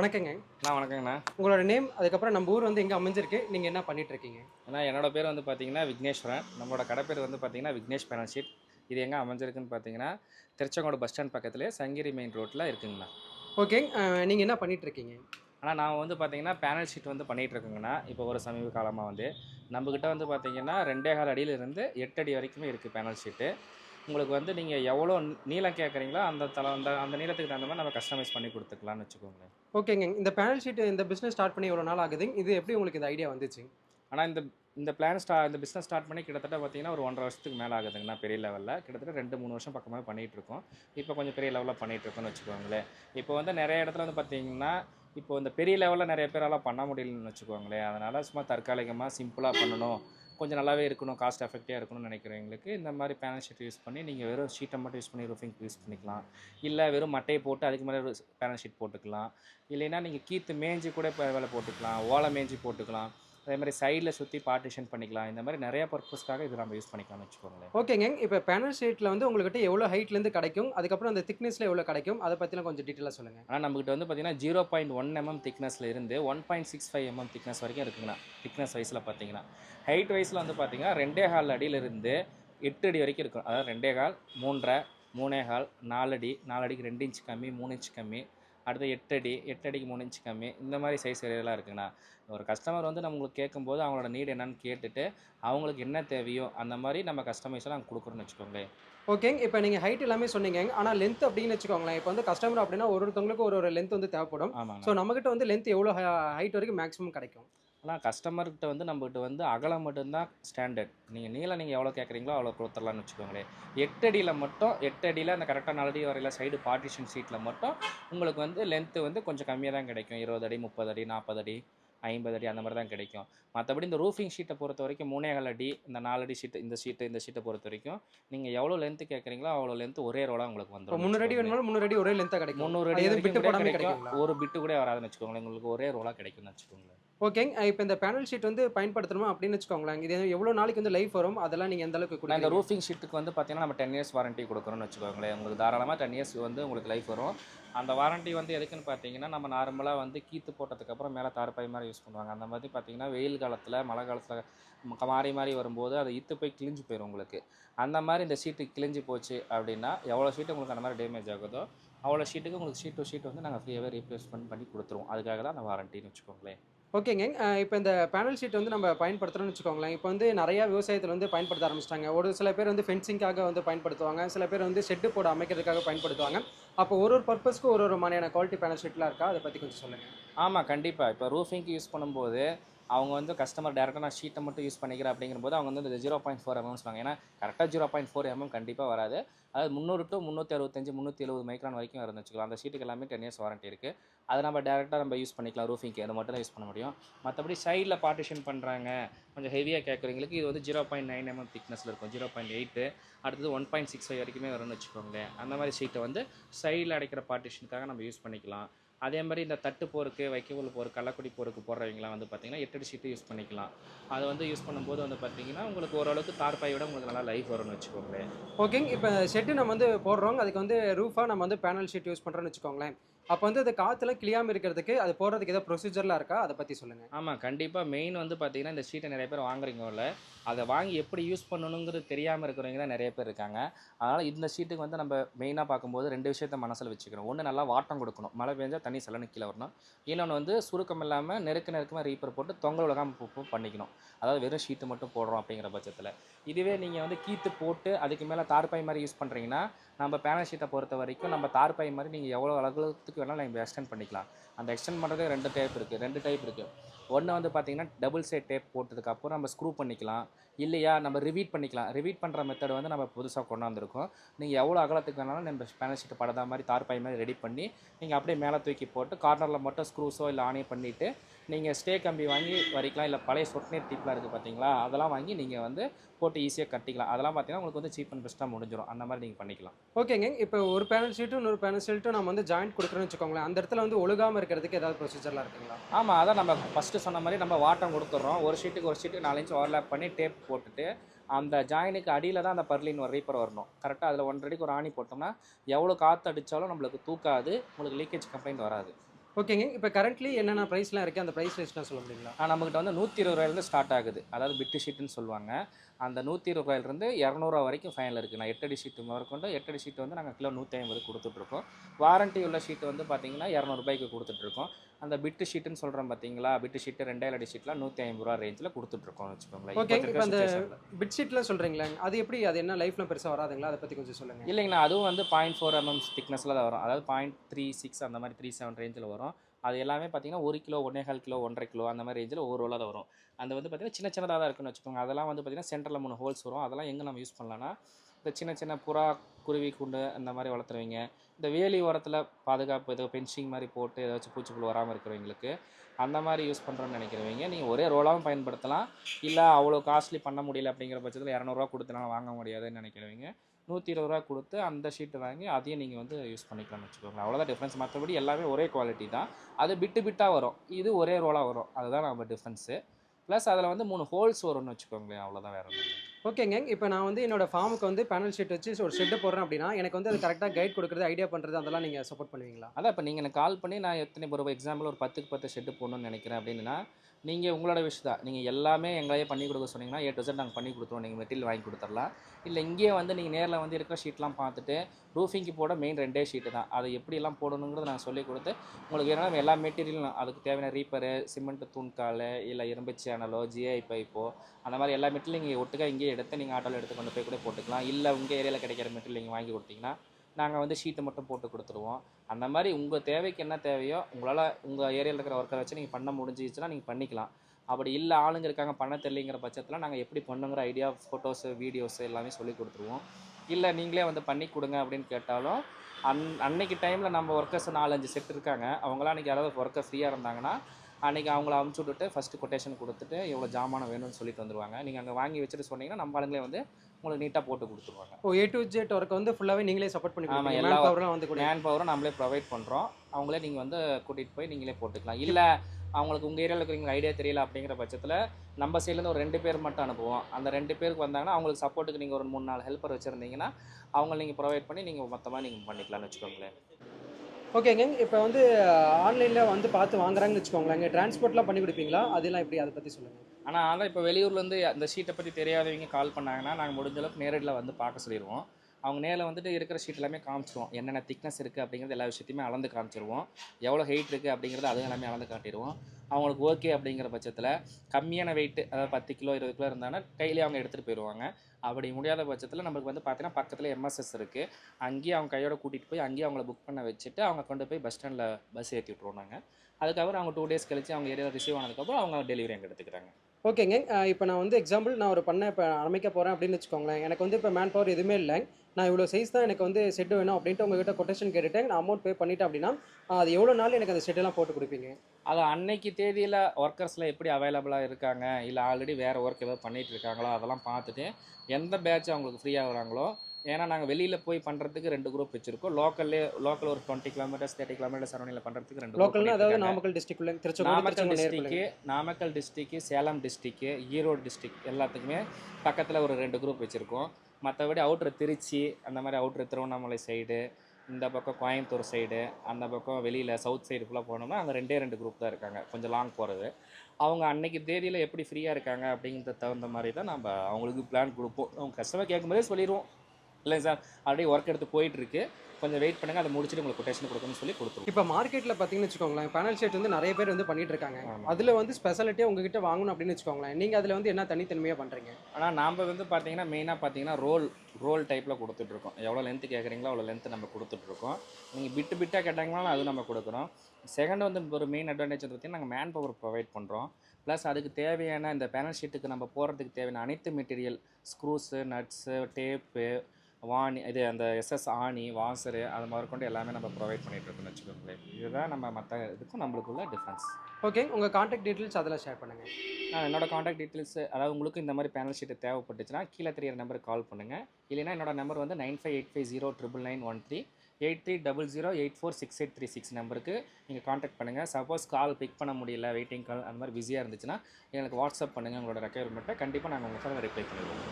வணக்கங்க. அண்ணா வணக்கங்கண்ணா. உங்களோட நேம் அதுக்கப்புறம் நம்ம ஊர் வந்து எங்கே அமைஞ்சிருக்கு நீங்கள் என்ன பண்ணிட்டு இருக்கீங்க அண்ணா என்னோட பேர் வந்து பார்த்தீங்கன்னா விக்னேஸ்வரன். நம்மளோட கடை பேர் வந்து பார்த்தீங்கன்னா விக்னேஷ் பேனல் ஷீட் இது எங்கே அமைஞ்சிருக்குன்னு பார்த்தீங்கன்னா திருச்செங்கோடு பஸ் ஸ்டாண்ட் பக்கத்துலேயே சங்கிரி மெயின் ரோட்டில் இருக்குங்கண்ணா. ஓகே நீங்கள் என்ன பண்ணிட்டு இருக்கீங்க ஆனால் நான் வந்து பார்த்தீங்கன்னா பேனல் ஷீட் வந்து பண்ணிகிட்டு இருக்கேங்கண்ணா இப்போ ஒரு சமீப காலமாக வந்து. நம்மக்கிட்ட வந்து பார்த்தீங்கன்னா ரெண்டே கால் அடியிலிருந்து எட்டு அடி வரைக்குமே இருக்குது பேனல் ஷீட்டு உங்களுக்கு வந்து நீங்கள் எவ்வளோ நீளம் கேட்குறீங்களோ அந்த தலை அந்த அந்த நீளத்துக்கு தகுந்த மாதிரி நம்ம கஸ்டமைஸ் பண்ணி கொடுத்துக்கலாம்னு வச்சுக்கோங்களேன். ஓகேங்க. இந்த பேனல் ஷீட் இந்த பிஸ்னஸ் ஸ்டார்ட் பண்ணி எவ்வளோ நாள் ஆகுது இது எப்படி உங்களுக்கு இந்த ஐடியா வந்துச்சு ஆனால் இந்த இந்த பிளான் ஸ்டா இந்த பிஸ்னஸ் ஸ்டார்ட் பண்ணி கிட்டத்தட்ட பார்த்தீங்கன்னா ஒரு ஒன்றரை வருஷத்துக்கு மேலே ஆகுதுங்கண்ணா பெரிய லெவலில் கிட்டத்தட்ட ரெண்டு மூணு வருஷம் பக்கமாக பண்ணிகிட்டு இருக்கோம். இப்போ கொஞ்சம் பெரிய லெவலில் பண்ணிகிட்டு இருக்கோம்னு வச்சுக்கோங்களேன். இப்போ வந்து நிறைய இடத்துல வந்து பார்த்தீங்கன்னா இப்போ இந்த பெரிய லெவலில் நிறைய பேரால் பண்ண முடியலன்னு வச்சுக்கோங்களேன். அதனால் சும்மா தற்காலிகமாக சிம்பிளாக பண்ணணும். கொஞ்சம் நல்லாவே இருக்கணும் காஸ்ட் எஃபெக்டிவாக இருக்கணும்னு நினைக்கிறவங்களுக்கு இந்த மாதிரி பேனல் ஷீட் யூஸ் பண்ணி நீங்கள் வெறும் ஷீட்டை மட்டும் யூஸ் பண்ணி ரூஃபிங் யூஸ் பண்ணிக்கலாம். இல்லை வெறும் மட்டையை போட்டு அதுக்கு மேலே பேனல் ஷீட் போட்டுக்கலாம். இல்லைன்னா நீங்கள் கீத்து மேஞ்சு கூட இப்போ வேலை போட்டுக்கலாம் ஓலை மேஞ்சு போட்டுக்கலாம். அதே மாதிரி சைடில் சுற்றி பார்ட்டிஷன் பண்ணிக்கலாம். இந்த மாதிரி நிறைய பர்பஸ்க்காக இது நம்ம யூஸ் பண்ணிக்கலாம்னு வச்சுக்கோங்களேன். ஓகேங்க. இப்போ பேனல் ஷீட்டில் வந்து உங்கள்கிட்ட எவ்வளோ ஹைட்லேருந்து கிடைக்கும்? அதுக்கப்புறம் அந்த திக்னஸில் எவ்வளோ கிடைக்கும்? அதை பற்றிலாம் கொஞ்சம் டீட்டெயிலாக சொல்லுங்கள் ஆனால் நம்மகிட்ட வந்து பார்த்தீங்கன்னா ஜீரோ பாயிண்ட் ஒன் எம்எம் திக்னஸில் இருந்து one point six five mm thickness வரைக்கும் இருக்குங்கண்ணா. திக்னஸ் வைஸில் பார்த்தீங்கன்னா ஹைட் வைஸில் வந்து பார்த்தீங்கன்னா ரெண்டே கால் அடியிலிருந்து எட்டு அடி வரைக்கும் இருக்கும். அதாவது ரெண்டே கால் மூன்றரை மூணே கால் நாலு அடி நாலு அடிக்கு ரெண்டு இன்ச் கம்மி மூணு இன்ச் கம்மி அடுத்து எட்டு அடி எட்டு அடிக்கு மூணு இன்ச் கம்மி. இந்த மாதிரி சைஸ் எல்லாம் இருக்குங்கண்ணா. ஒரு கஸ்டமர் வந்து நம்மளுக்கு கேட்கும்போது அவங்களோட நீட் என்னன்னு கேட்டுட்டு அவங்களுக்கு என்ன தேவையோ அந்த மாதிரி நம்ம கஸ்டமைஸாக நாங்கள் கொடுக்குறோன்னு வச்சுக்கோங்களேன். ஓகேங்க இப்போ நீங்கள் ஹைட் எல்லாமே சொன்னீங்க. ஆனால் லென்த் அப்படின்னு வச்சுக்கோங்களேன். இப்போ வந்து கஸ்டமர் அப்படின்னா ஒரு ஒருத்தவங்களுக்கு ஒரு ஒரு லென்த் வந்து தேவைப்படும். ஸோ நம்மகிட்ட வந்து லென்த் எவ்வளோ ஹைட் வரைக்கும் மேக்ஸிமம் கிடைக்கும்? ஆனால் கஸ்டமர்கிட்ட வந்து நம்மகிட்ட வந்து அகலம் மட்டும்தான் ஸ்டாண்டர்ட் நீங்கள் நீளம் நீங்கள் எவ்வளோ கேட்குறீங்களோ அவ்வளோ கொடுத்துடலாம்னு வச்சுக்கோங்களேன். எட்டு அடியில் மட்டும் எட்டு அடியில் அந்த கரெக்டாக நாலடி வரையில் வரையில சைடு பார்ட்டிஷன் சீட்டில் மட்டும் உங்களுக்கு வந்து லென்த்து வந்து கொஞ்சம் கம்மியாக தான் கிடைக்கும். இருபது அடி முப்பது அடி நாற்பது அடி. ஐம்பது அடி அந்த மாதிரி தான் கிடைக்கும். மற்றபடி இந்த ரூஃபிங் ஷீட்டை பொறுத்த வரைக்கும் மூணேகால் அடி இந்த நாலு அடி ஷீட்டு இந்த ஷீட்டு இந்த ஷீட்டை பொறுத்த வரைக்கும் நீங்கள் எவ்வளோ லென்த்து கேட்குறீங்களோ அவ்வளோ லென்த் ஒரே ரோலாக உங்களுக்கு வந்துடும் முந்நூறு அடி வேணுமாலும் முந்நூறு அடி ஒரே லென்த்தாக கிடைக்கும். முந்நூறு அடி கிடைக்கும். ஒரு பிட்டு கூட வராதுன்னு வச்சுக்கோங்களேன். உங்களுக்கு ஒரே ரோலாக கிடைக்கும்னு வச்சுக்கோங்களேன். ஓகேங்க இப்போ இந்த பேனல் ஷீட் வந்து பயன்படுத்தணுமா அப்படின்னு வச்சுக்கோங்களேன். இது எவ்வளோ நாளைக்கு வந்து லைஃப் வரும்? அதெல்லாம் நீங்கள் எந்த அளவுக்கு இந்த ரூஃபிங் ஷீட்டுக்கு வந்து பார்த்தீங்கன்னா நம்ம டென் இயர்ஸ் வாரண்டி கொடுக்குறோம்னு வச்சுக்கோங்களேன். உங்களுக்கு தாராளமாக டென் இயர்ஸ் வந்து உங்களுக்கு லைஃப் வரும். அந்த வாரண்டி வந்து எதுக்குன்னு பார்த்தீங்கன்னா நம்ம நார்மலாக வந்து கீத்து போட்டதுக்கப்புறம் மேலே தார்பாய் மாதிரி யூஸ் பண்ணுவாங்க. அந்த மாதிரி பார்த்தீங்கன்னா வெயில் காலத்தில் மழை காலத்தில் மாறி மாறி வரும்போது அது இத்து போய் கிழிஞ்சு போயிடும் உங்களுக்கு. அந்த மாதிரி இந்த ஷீட்டு கிழிஞ்சு போச்சு அப்படின்னா எவ்வளோ ஷீட்டு உங்களுக்கு அந்த மாதிரி டேமேஜ் ஆகுதோ அவ்வளோ ஷீட்டுக்கு உங்களுக்கு ஷீட் டு ஷீட் வந்து நாங்கள் ஃப்ரீயாகவே ரீப்ளேஸ்மெண்ட் பண்ணி கொடுத்துருவோம். அதுக்காக தான் அந்த வாரண்டின்னு வச்சுக்கோங்களேன். ஓகேங்க. இப்போ இந்த பேனல் ஷீட் வந்து நம்ம பயன்படுத்துகிறோம்னு வச்சுக்கோங்களேன். இப்போ வந்து நிறையா விவசாயத்தில் வந்து பயன்படுத்த ஆரம்பிச்சிட்டாங்க. ஒரு சில பேர் வந்து ஃபென்சிங்காக வந்து பயன்படுத்துவாங்க. சில பேர் வந்து ஷெட்டு போட அமைக்கிறதுக்காக பயன்படுத்துவாங்க. அப்போ ஒரு ஒரு பர்பஸ்க்கு ஒரு ஒரு மாதிரியான குவாலிட்டி பேனல் ஷீட்லாம் இருக்கா? அதை பற்றி கொஞ்சம் சொல்லுங்கள் ஆமாம் கண்டிப்பாக இப்போ ரூஃபிங்க்கு யூஸ் பண்ணும்போது அவங்க வந்து கஸ்டமர் டேரெக்டாக நான் ஷீட்டை மட்டும் யூஸ் பண்ணிக்கிறேன் அப்படிங்கும்போது அவங்க வந்து இந்த ஜீரோ பாயிண்ட் ஃபோர் எம்எம் சொல்லுவாங்க. ஏன்னா கரெக்டாக ஜீரோ பாயிண்ட் ஃபோர் எம்எம் கண்டிப்பாக வராது. அதாவது முந்நூறு டு முந்நூற்றி அறுபத்தஞ்சு முந்நூற்றி எழுபது மைக்ரான் வரைக்கும் வரும் வச்சுக்கலாம் அந்த ஷீட்டுக்கு எல்லாமே டென் இயர்ஸ் வாரண்டி இருக்குது அதை நம்ம டேரெக்டாக நம்ம யூஸ் பண்ணிக்கலாம் ரூஃபிங்க்கு அதை மட்டும் தான் யூஸ் பண்ண முடியும். மற்றபடி சைடில் பார்ட்டிஷன் பண்ணுறாங்க கொஞ்சம் ஹெவியாக கேட்குறவங்களுக்கு இது வந்து ஜீரோ பாயிண்ட் நைன் எம்எம் திக்னஸில் இருக்கும். ஜீரோ பாயிண்ட் எயிட்டு அடுத்தது ஒன் பாயிண்ட் சிக்ஸ் ஃபைவ் வரைக்குமே வரும்னு வச்சுக்கோங்களேன். அந்த மாதிரி ஷீட்டை வந்து சைடில் அடைக்கிற பார்ட்டிஷனுக்காக நம்ம யூஸ் பண்ணிக்கலாம். அதே மாதிரி இந்த தட்டு போருக்கு வைக்கோல் போருக்கு கள்ளக்குடி போருக்கு போடுறவங்களாம் வந்து பார்த்தீங்கன்னா எட்டு ஷீட்டு யூஸ் பண்ணிக்கலாம். அதை வந்து யூஸ் பண்ணும்போது வந்து பார்த்தீங்கன்னா உங்களுக்கு ஓரளவுக்கு தார்பாயை விட உங்களுக்கு நல்லா லைஃப் வரும்னு வச்சுக்கோங்களேன். ஓகேங்க இப்போ ஷெட்டு நம்ம வந்து போடுறோம். அதுக்கு வந்து ரூஃபாக நம்ம வந்து பேனல் ஷீட் யூஸ் பண்ணுறோம்னு வச்சுக்கோங்களேன். அப்போ வந்து அது காற்றுல கிளியாமல் இருக்கிறதுக்கு அது போடுறதுக்கு ஏதோ ப்ரொசீஜர்லாம் இருக்கா? அதை பற்றி சொல்லுங்கள் ஆமாம் கண்டிப்பாக மெயின் வந்து பார்த்தீங்கன்னா இந்த ஷீட்டை நிறைய பேர் வாங்குறீங்கல்ல அதை வாங்கி எப்படி யூஸ் பண்ணணுங்கிறது தெரியாமல் இருக்கிறவங்க தான் நிறைய பேர் இருக்காங்க. அதனால் இந்த ஷீட்டுக்கு வந்து நம்ம மெயினாக பார்க்கும்போது ரெண்டு விஷயத்த மனசில் வச்சுக்கணும். ஒன்று நல்லா வாட்டம் கொடுக்கணும். மழை பெஞ்சால் தண்ணி சலனு கீழே வரணும். இன்னொன்று வந்து சுருக்கம் இல்லாமல் நெருக்க நெருக்கமாக ரீப்பர் போட்டு தொங்கல் உலகாமல் பண்ணிக்கணும். அதாவது வெறும் ஷீட்டு மட்டும் போடுறோம் அப்படிங்கிற பட்சத்தில். இதுவே நீங்கள் வந்து கீத்து போட்டு அதுக்கு மேலே தார்பாய் மாதிரி யூஸ் பண்ணுறீங்கன்னா நம்ம பேனல் ஷீட்டை பொறுத்த வரைக்கும் நம்ம தார்பாய் மாதிரி நீங்கள் எவ்வளோ அகலத்துக்கு வேணாலும் நீங்கள் எக்ஸ்டெண்ட் பண்ணிக்கலாம். அந்த எக்ஸ்டெண்ட் பண்ணுறதுக்கு ரெண்டு டைப் இருக்குது ரெண்டு டைப் இருக்குது ஒன்று வந்து பார்த்தீங்கன்னா டபுள் சைட் டேப் போட்டதுக்கப்புறம் நம்ம ஸ்க்ரூ பண்ணிக்கலாம். இல்லையா நம்ம ரிவீட் பண்ணிக்கலாம். ரிவீட் பண்ணுற மெத்தட் வந்து நம்ம புதுசாக கொண்டாந்துருக்கோம். நீங்கள் எவ்வளோ அகலத்துக்கு வேணாலும் நம்ம பேனல் ஷீட்டு படாத மாதிரி தார்பாய் மாதிரி ரெடி பண்ணி நீங்கள் அப்படியே மேலே தூக்கி போட்டு கார்னரில் மட்டும் ஸ்க்ரூஸோ இல்லை ஆனே பண்ணிவிட்டு நீங்கள் ஸ்டே கம்பி வாங்கி வரிக்கலாம் இல்லை பழைய சொட்நீர் டிப்லாம் இருக்குது பார்த்தீங்களா அதெல்லாம் வாங்கி நீங்கள் வந்து போட்டு ஈஸியாக கட்டிக்கலாம். அதெல்லாம் பார்த்தீங்கன்னா உங்களுக்கு வந்து சீப் அண்ட் பெஸ்ட்டாக முடிஞ்சிடும் அந்த மாதிரி நீங்கள் பண்ணிக்கலாம். ஓகேங்க இப்போ ஒரு பேனல் ஷீட்டும் இன்னொரு பேனல் ஷீட்டும் நம்ம வந்து ஜாயிண்ட் கொடுக்குறோம்னு வச்சுக்கோங்களேன் அந்த இடத்துல வந்து ஒழுகாமல் இருக்கிறதுக்கு ஏதாவது ப்ரொசீஜர்லாம் இருக்குங்களா? ஆமாம் அதான் நம்ம ஃபஸ்ட்டு சொன்ன மாதிரி நம்ம வாட்டம் கொடுத்துட்றோம். ஒரு ஷீட்டுக்கு ஒரு ஷீட்டுக்கு நாலு இன்ச் ஓவர்லேப் பண்ணி டேப் போட்டுட்டு அந்த ஜாயினுக்கு அடியில் தான் அந்த பர்லின் ஒரு ரீப்பர் வரணும். கரெக்டாக அதில் ஒன்றரைக்கு ஒரு ஆணி போட்டோம்னா எவ்வளோ காற்று அடித்தாலும் நம்மளுக்கு தூக்காது உங்களுக்கு லீக்கேஜ் கம்ப்ளைண்ட் வராது. ஓகேங்க. இப்போ கரண்ட்லி என்னென்ன ப்ரைஸ்லாம் இருக்குது அந்த ப்ரைஸ் லிஸ்ட்லாம் சொல்ல முடியுங்களா? நம்மகிட்ட வந்து நூற்றி இருபது ரூபாயிலேருந்து ஸ்டார்ட் ஆகுது. அதாவது பிட்டு ஷீட்டுன்னு சொல்லுவாங்க. அந்த நூற்றி இருபது ரூபாயிலிருந்து இரநூறுவா வரைக்கும் ஃபைனல் இருக்குது நான் எட்டடி ஷீட்டு முதற்கொண்டு எட்டடி ஷீட்டு வந்து நாங்கள் கிலோ நூற்றி ஐம்பது கொடுத்துட்ருக்கோம். வாரண்ட்டி உள்ள ஷீட்டு வந்து பார்த்தீங்கன்னா இரநூறுபாய்க்கு கொடுத்துட்ருக்கோம். அந்த பிட்டு ஷீட்டுன்னு சொல்கிறோம் பார்த்தீங்களா பிட்டு ஷீட்டு ரெண்டாயிரம் அடி ஷீட்லாம் நூற்றி ஐம்பது ரூபா ரேஞ்சில் கொடுத்துட்ருக்கோம் வச்சுக்கோங்களேன். Okay, இப்ப அந்த-. பிட் ஷீட்லாம் சொல்கிறீங்களா அது எப்படி அது என்ன லைஃப்ல பெருசாக வராதுங்களா? அதை பற்றி கொஞ்சம் சொல்லுங்கள் இல்லைங்கண்ணா அதுவும் வந்து பாயிண்ட் ஃபோர் எம்எம் திக்னஸில் தான் வரும். அதாவது பாயிண்ட் த்ரீ சிக்ஸ் அந்த மாதிரி த்ரீ செவன் ரேஞ்சில் வரும். அது எல்லாமே பார்த்தீங்கன்னா ஒரு கிலோ ஒன்றேகால் கிலோ ஒன்றரை கிலோ அந்த மாதிரி ரேஞ்சில் ஒரு ரோலாக தான் வரும். அந்த வந்து பார்த்தீங்கன்னா சின்ன சின்னதாக தான் இருக்குன்னு வச்சுக்கோங்க. அதெல்லாம் வந்து பார்த்தீங்கன்னா சென்டரில் மூணு ஹோல்ஸ் வரும். அதெல்லாம் எங்கே நம்ம யூஸ் பண்ணலாம்னா இந்த சின்ன சின்ன புறா குருவி கூண்டு அந்த மாதிரி வளர்த்துறவங்க இந்த வேலி ஓரத்தில் பாதுகாப்பு ஏதோ பென்சிங் மாதிரி போட்டு ஏதாச்சும் பூச்சிக்குள் வராமல் இருக்கிறவங்களுக்கு அந்த மாதிரி யூஸ் பண்ணுறோன்னு நினைக்கிறவங்க நீங்கள் ஒரே ரோலாகவும் பயன்படுத்தலாம். இல்லை அவ்வளோ காஸ்ட்லி பண்ண முடியல அப்படிங்கிற பட்சத்தில் இரநூறுவா கொடுத்தனால வாங்க முடியாதுன்னு நினைக்கிறவங்க நூற்றி இருபது ரூபா கொடுத்து அந்த ஷீட்டு வாங்கி அதையும் நீங்கள் வந்து யூஸ் பண்ணிக்கலாம்னு வச்சுக்கோங்க அவ்வளோதான் டிஃப்ரென்ஸ் மற்றபடி எல்லாமே ஒரே குவாலிட்டி தான். அது பிட்டு பிட்டாக வரும். இது ஒரே ரோலாக வரும். அதுதான் நம்ம டிஃப்ரென்ஸு ப்ளஸ் அதில் வந்து மூணு ஹோல்ஸ் வரும்னு வச்சுக்கோங்களேன். அவ்வளோதான் வேறு ஒன்றும் ஓகேங்க. இப்போ நான் வந்து என்னோட ஃபார்முக்கு வந்து பேனல் ஷீட் வச்சு ஒரு ஷெட்டு போடுறேன் அப்படின்னா எனக்கு வந்து அது கரெக்டாக கைட் கொடுக்குறது ஐடியா பண்ணுறது அதெல்லாம் நீங்கள் சப்போர்ட் பண்ணுவீங்களா? அதான் இப்போ நீங்கள் எனக்கு கால் பண்ணி நான் எத்தனை ஒரு எக்ஸாம்பிள் ஒரு பத்துக்கு பத்து ஷெட்டு போடணும்னு நினைக்கிறேன் அப்படின்னா நீங்கள் உங்களோட விஷ் தான். நீங்கள் எல்லாமே எங்களையே பண்ணி கொடுக்க சொன்னீங்கன்னா ஏ டு நாங்கள் பண்ணி கொடுத்துருவோம். நீங்கள் மெட்டீரியல் வாங்கி கொடுத்துடலாம் இல்லை இங்கேயே வந்து நீங்கள் நேரில் வந்து இருக்கிற ஷீட்லாம் பார்த்துட்டு ரூஃபிங்க்கு போட மெயின் ரெண்டே ஷீட்டு தான். அதை எப்படிலாம் போடணுங்கிறத நான் சொல்லி கொடுத்து உங்களுக்கு என்னன்னா எல்லா மெட்டீரியலும் அதுக்கு தேவையான ரீப்பரு சிமெண்ட் தூண்கால் இல்லை இரும்பு சேனலோ ஜிஐ பைப்போ அந்த மாதிரி எல்லா மெட்டீரியலும் இங்கே ஒட்டுக்கா இங்கேயே எடுத்து நீங்கள் ஆட்டோவில் எடுத்து கொண்டு போய் கூட போட்டுக்கலாம். இல்லை உங்கள் ஏரியாவில் கிடைக்கிற மெட்டீரியல் நீங்கள் வாங்கி கொடுத்தீங்கன்னா நாங்கள் வந்து ஷீட்டை மட்டும் போட்டு கொடுத்துருவோம். அந்த மாதிரி உங்கள் தேவைக்கு என்ன தேவையோ உங்களால் உங்கள் ஏரியாவில் இருக்கிற ஒர்க்கரை வச்சு நீங்கள் பண்ண முடிஞ்சிச்சுன்னா நீங்கள் பண்ணிக்கலாம். அப்படி இல்லை ஆளுங்க இருக்காங்க பண்ண தெரியலைங்கிற பட்சத்தில் நாங்கள் எப்படி பண்ணுங்கிற ஐடியா ஃபோட்டோஸு வீடியோஸ் எல்லாமே சொல்லி கொடுத்துருவோம். இல்லை நீங்களே வந்து பண்ணி கொடுங்க அப்படின்னு கேட்டாலும் அன் அன்னைக்கு டைமில் நம்ம ஒர்க்கர்ஸ் நாலஞ்சு செட் இருக்காங்க. அவங்களாம் அன்றைக்கி யாராவது ஒர்க்கர் ஃப்ரீயாக இருந்தாங்கன்னா அன்றைக்கி அவங்கள அமுச்சு விட்டுட்டு ஃபஸ்ட்டு கொட்டேஷன் கொடுத்துட்டு எவ்வளோ ஜாமானம் வேணும்னு சொல்லிட்டு வந்துருவாங்க நீங்கள் அங்கே வாங்கி வச்சுட்டு சொன்னீங்கன்னா நம்ம ஆளுங்களே வந்து உங்களுக்கு நீட்டாக போட்டு கொடுத்துருவாங்க. ஓ ஏ டு ஜெட் ஒர்க் வந்து ஃபுல்லாகவே நீங்களே சப்போர்ட் பண்ணி ஆமா, கொடுப்பீங்க. எல்லா மேன் பவர்லாம் வந்து கூட மேன் பவரும் நம்மளே ப்ரொவைட் பண்ணுறோம் அவங்களே நீங்கள் வந்து கூட்டிகிட்டு போய் நீங்களே போட்டுக்கலாம். இல்லை அவங்களுக்கு உங்கள் ஏரியாவில் இருக்கிறவங்க ஐடியா தெரியல அப்படிங்கிற பட்சத்தில் நம்ம சைட்லேருந்து ஒரு ரெண்டு பேர் மட்டும் அனுப்புவோம். அந்த ரெண்டு பேருக்கு வந்தாங்கன்னா அவங்களுக்கு சப்போர்ட்டுக்கு நீங்கள் ஒரு மூணு நாலு ஹெல்ப்பர் வச்சுருந்தீங்கன்னா அவங்க நீங்கள் ப்ரொவைட் பண்ணி நீங்கள் மொத்தமாக நீங்கள் பண்ணிக்கலாம்னு வச்சுக்கோங்களேன். ஓகேங்க இப்போ வந்து ஆன்லைனில் வந்து பார்த்து வாங்குறாங்கன்னு வச்சுக்கோங்களேன். டிரான்ஸ்போர்ட்லாம் பண்ணி கொடுப்பீங்களா? அதெல்லாம் எப்படி? அதை பற்றி சொல்லுங்கள் ஆனால் அதான் இப்போ வெளியூர்லேருந்து அந்த ஷீட்டை பற்றி தெரியாதவங்க கால் பண்ணாங்கன்னா நாங்கள் முடிஞ்ச அளவுக்கு நேரடியில் வந்து பார்க்க சொல்லிடுவோம் அவங்க நேரில் வந்துட்டு இருக்கிற ஷீட் எல்லாமே காமிச்சிருவோம். என்னென்ன திக்னஸ் இருக்குது அப்படிங்கிறது எல்லா விஷயத்தையுமே அளந்து காமிச்சிருவோம். எவ்வளோ ஹைட் இருக்குது அப்படிங்கிறது அதுவும் எல்லாமே அளந்து காட்டிடுவோம். அவங்களுக்கு ஓகே அப்படிங்கிற பட்சத்தில் கம்மியான வெயிட் அதாவது பத்து கிலோ இருபது கிலோ இருந்தாங்கன்னா கையிலே அவங்க எடுத்துகிட்டு போயிடுவாங்க. அப்படி முடியாத பட்சத்தில் நம்மளுக்கு வந்து பார்த்தீங்கன்னா பக்கத்தில் எம்எஸ்எஸ் இருக்குது அங்கேயே அவங்க கையோட கூட்டிகிட்டு போய் அங்கேயே அவங்கள புக் பண்ண வச்சுட்டு அவங்க கொண்டு போய் பஸ் ஸ்டாண்டில் பஸ் ஏற்றி விட்ருவோம் நாங்கள் அதுக்கப்புறம் அவங்க டூ டேஸ் கழிச்சு அவங்க ஏரியாவில் ரிசீவ் ஆனதுக்கப்புறம் அவங்க டெலிவரி அங்கே எடுத்துக்கிறாங்க. ஓகேங்க. இப்போ நான் வந்து எக்ஸாம்பிள் நான் ஒரு பண்ண இப்போ அமைக்க போகிறேன் அப்படின்னு வச்சுக்கோங்களேன். எனக்கு வந்து இப்போ மேன் பவர் எதுவுமே இல்லை. நான் இவ்வளோ சைஸ் தான் எனக்கு வந்து செட்டு வேணும் அப்படின்ட்டு உங்ககிட்ட கொட்டேஷன் கேட்டுட்டேன் நான் அமௌண்ட் பே பண்ணிட்டேன் அப்படின்னா அது எவ்வளோ நாள் எனக்கு அந்த செட்டெல்லாம் போட்டு கொடுப்பீங்க? அது அன்னைக்கு தேதியில் ஒர்க்கர்ஸில் எப்படி அவைலபிளாக இருக்காங்க? இல்லை ஆல்ரெடி வேறு ஒர்க் ஏதோ பண்ணிட்டு இருக்காங்களோ? அதெல்லாம் பார்த்துட்டு எந்த பேட்ச் அவங்களுக்கு ஃப்ரீயாக வராங்களோ ஏன்னா நாங்கள் வெளியில் போய் பண்ணுறதுக்கு ரெண்டு குரூப் வச்சுருக்கோம். லோக்கல்லே லோக்கல் ஒரு டுவெண்ட்டி கிலோமீட்டர்ஸ் தேர்ட்டி கிலோமீட்டர் சரௌண்டிங்கில் பண்ணுறதுக்கு ரெண்டு லோக்கல்னா அதாவது. நாமக்கல் டிஸ்ட்ரிக்ட்ல திருச்செங்கோடு நாமக்கல் டிஸ்ட்ரிக்கு நாமக்கல் டிஸ்ட்ரிக்கு சேலம் டிஸ்ட்ரிக்கு ஈரோடு டிஸ்ட்ரிக் எல்லாத்துக்குமே பக்கத்தில் ஒரு ரெண்டு குரூப் வச்சுருக்கோம். மற்றபடி அவுட்ரு திருச்சி அந்த மாதிரி அவுட்ரு திருவண்ணாமலை சைடு இந்த பக்கம் கோயம்புத்தூர் சைடு அந்த பக்கம் வெளியில் சவுத் சைடு ஃபுல்லாக போனோம்னா அங்கே ரெண்டே ரெண்டு குரூப் தான் இருக்காங்க. கொஞ்சம் லாங் போகிறது அவங்க அன்னைக்கு தேதியில் எப்படி ஃப்ரீயாக இருக்காங்க அப்படிங்கிறத தகுந்த மாதிரி தான் நம்ம அவங்களுக்கு பிளான் கொடுப்போம். அவங்க கஸ்டமர் கேட்கும்போதே சொல்லிடுவோம் இல்லைங்க சார் ஆல்ரெடி ஒர்க் எடுத்து போயிட்டுருக்கு. கொஞ்சம் வெயிட் பண்ணுங்கள் அதை முடிச்சுட்டு உங்களுக்கு கொட்டேஷன் கொடுக்கணும்னு சொல்லி கொடுத்துருவோம். இப்போ மார்க்கெட்டில் பார்த்தீங்கன்னு வச்சுக்கோங்களேன் பேனல் ஷீட் வந்து நிறைய பேர் வந்து பண்ணிட்டு இருக்காங்க. அதில் வந்து ஸ்பெஷாலிட்டியாக உங்ககிட்ட வாங்கணும் அப்படின்னு வச்சுக்கோங்களேன். நீங்கள் அதில் வந்து என்ன தனித்தன்மையாக பண்ணுறீங்க ஆனால் நாம் வந்து பார்த்தீங்கன்னா மெயினாக பார்த்தீங்கன்னா ரோல் ரோல் டைப்பில் கொடுத்துட்ருக்கோம் எவ்வளோ லென்த்து கேட்குறீங்களோ அவ்வளோ லென்த்து நம்ம கொடுத்துட்ருக்கோம் நீங்கள் பிட்டு பிட்டாக கேட்டாங்கனாலும் அது நம்ம கொடுக்குறோம். செகண்ட் வந்து ஒரு மெயின் அட்வான்டேஜ் பார்த்தீங்கன்னா நாங்கள் மேன் பவர் ப்ரொவைட் பண்ணுறோம் ப்ளஸ் அதுக்கு தேவையான இந்த பேனல் ஷீட்டுக்கு நம்ம போகிறதுக்கு தேவையான அனைத்து மெட்டீரியல் ஸ்க்ரூஸு நட்ஸு டேப்பு வாணி இது அந்த எஸ்எஸ் ஆணி வாசரு அது முதற்கொண்டு எல்லாமே நம்ம ப்ரொவைட் பண்ணிகிட்ருக்கோம்னு வச்சுக்கோங்களேன். இதுதான் நம்ம மற்ற இதுக்கும் நம்மளுக்குள்ள டிஃப்ரென்ஸ் ஓகே உங்கள் காண்டாக்ட் டீட்டெயில்ஸ் அதில் ஷேர் பண்ணுங்கள் நான் என்னோட காண்டாக்ட் டீட்டெயில்ஸ் அதாவது உங்களுக்கு இந்த மாதிரி பேனல் ஷீட்டு தேவைப்பட்டுச்சுன்னா கீழே தெரியிற நம்பருக்கு கால் பண்ணுங்கள் இல்லைன்னா என்னோட நம்பர் வந்து nine five eight five zero triple nine one three eight three double zero eight four six eight three six நம்பருக்கு நீங்கள் காண்டாக்ட் பண்ணுங்கள் சப்போஸ் கால் பிக் பண்ண முடியல வெயிட்டிங் கால் அந்த மாதிரி பிஸியாக இருந்துச்சுன்னா எனக்கு வாட்ஸ்அப் பண்ணுங்கள் உங்களோட ரெக்குயர்மெண்ட்டை கண்டிப்பாக நாங்கள் உங்களுக்கு ரிப்ளை பண்ணிடுவோம்.